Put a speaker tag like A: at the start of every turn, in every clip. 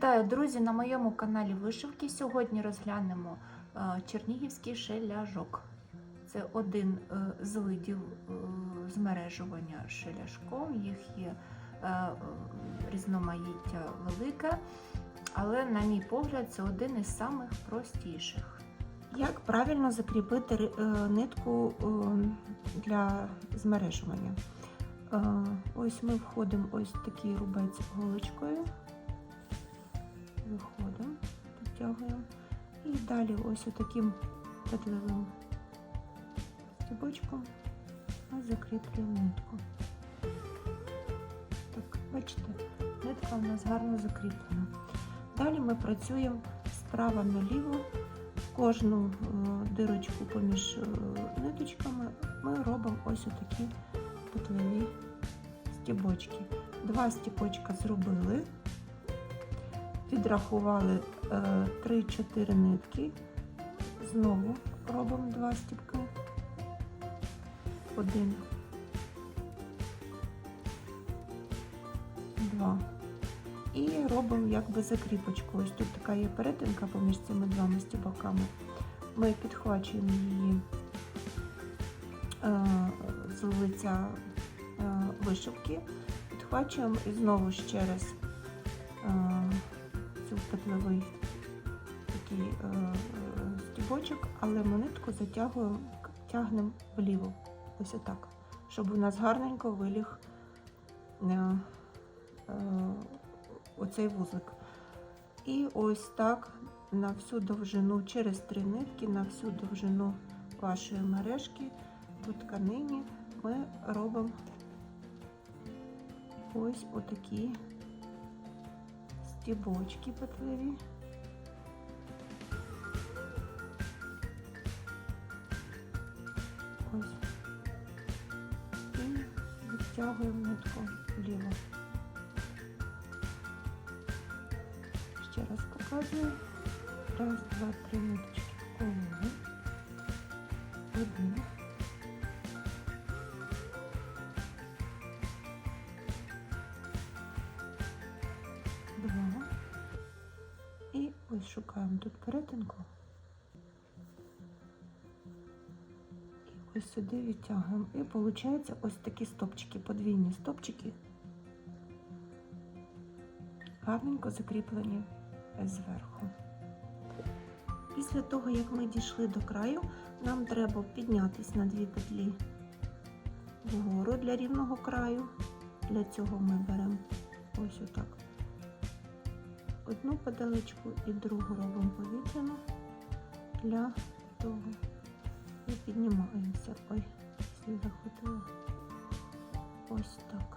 A: Вітаю, друзі! На моєму каналі Вишивки. Сьогодні розглянемо е, чернігівський шеляжок. Це один е, з видів е, змережування шеляшком. Їх є різноманіття велике, але, на мій погляд, це один із самих простіших. Як правильно закріпити нитку для змережування? Ось ми входимо ось такий рубець голочкою виходимо, підтягуємо. І далі ось отаким петлевим стібочком ми закріплюємо нитку. Так, бачите, нитка у нас гарно закріплена. Далі ми працюємо справа наліво. Кожну е, дирочку поміж е, ниточками ми робимо ось отакі петлеві стібочки. Два стібочка зробили відрахували е, 3-4 нитки. Знову робимо два стіпки. Один, два. І робимо якби закріпочку. Ось тут така є перетинка поміж цими двома стібоками. Ми підхвачуємо її е, з лиця е, вишивки, підхвачуємо і знову ще раз. Петлевий такий е, е, стібочок, але монетку затягуємо, тягнемо вліво. Ось отак. Щоб у нас гарненько виліг е, е, оцей вузлик. І ось так на всю довжину, через три нитки, на всю довжину вашої мережки по тканині ми робимо ось отакі стібочки петлеві. Ось. І відтягуємо нитку вліво. Ще раз показую. Раз, два, три ниточки Ось шукаємо тут перетинку. І ось сюди відтягуємо. І виходить ось такі стопчики, подвійні стопчики. Гарненько закріплені зверху. Після того, як ми дійшли до краю, нам треба піднятися на дві петлі вгору для рівного краю. Для цього ми беремо ось отак одну педалечку і другу робимо повітряну для того. І піднімаємося. Ой, слід захватила. Ось так.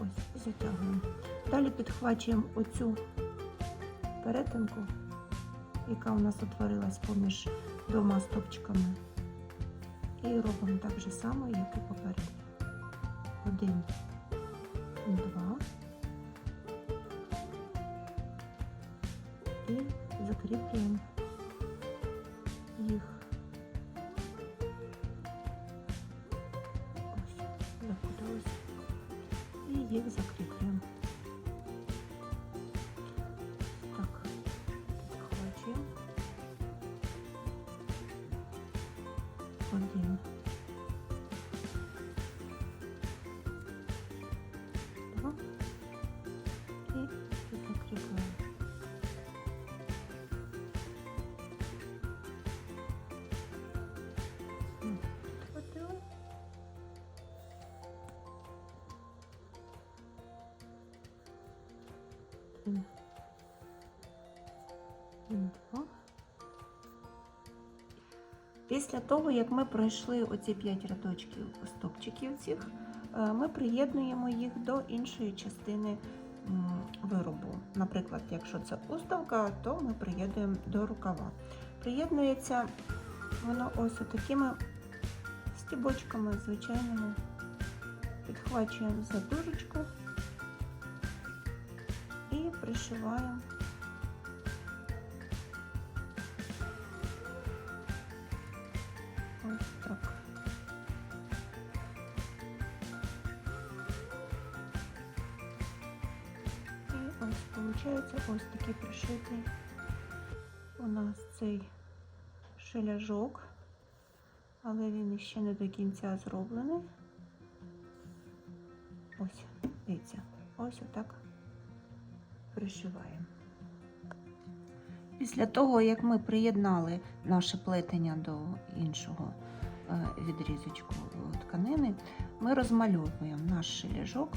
A: Ось, затягуємо. Далі підхвачуємо оцю перетинку, яка у нас утворилась поміж двома стопчиками. І робимо так же само, як і попередньо. Один, два. І закріплюємо їх. Ось, запуталось. І їх закріплюємо. Так, підхвачуємо. Один. Після того, як ми пройшли оці 5 рядочків стопчиків цих, е, ми приєднуємо їх до іншої частини виробу. Наприклад, якщо це уставка, то ми приєднуємо до рукава. Приєднується воно ось такими стібочками звичайними. Підхвачуємо за дужечку і пришиваємо ось так. виходить ось такий пришитий у нас цей шеляжок, але він ще не до кінця зроблений. Ось, дивіться, ось отак пришиваємо. Після того, як ми приєднали наше плетення до іншого е, відрізочку тканини, ми розмальовуємо наш шеліжок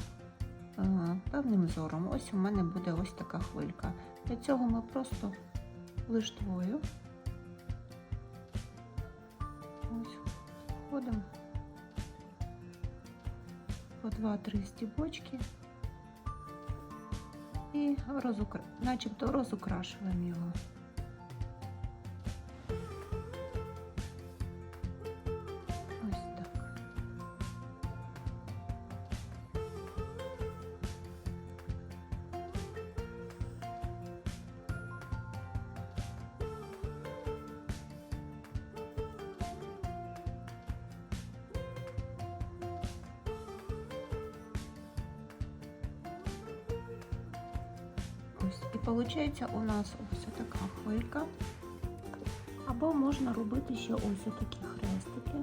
A: е, певним зором. Ось у мене буде ось така хвилька. Для цього ми просто лиштвою ось входимо по 2-3 стібочки і розукра... начебто розукрашуємо його. Ось, і виходить у нас ось така хвилька. Або можна робити ще ось такі хрестики.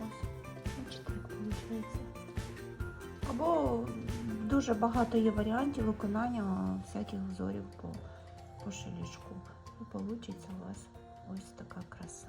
A: Ось, бачите, як виходить. Або дуже багато є варіантів виконання всяких взорів по, по шелічку. І вийде у вас ось така краса.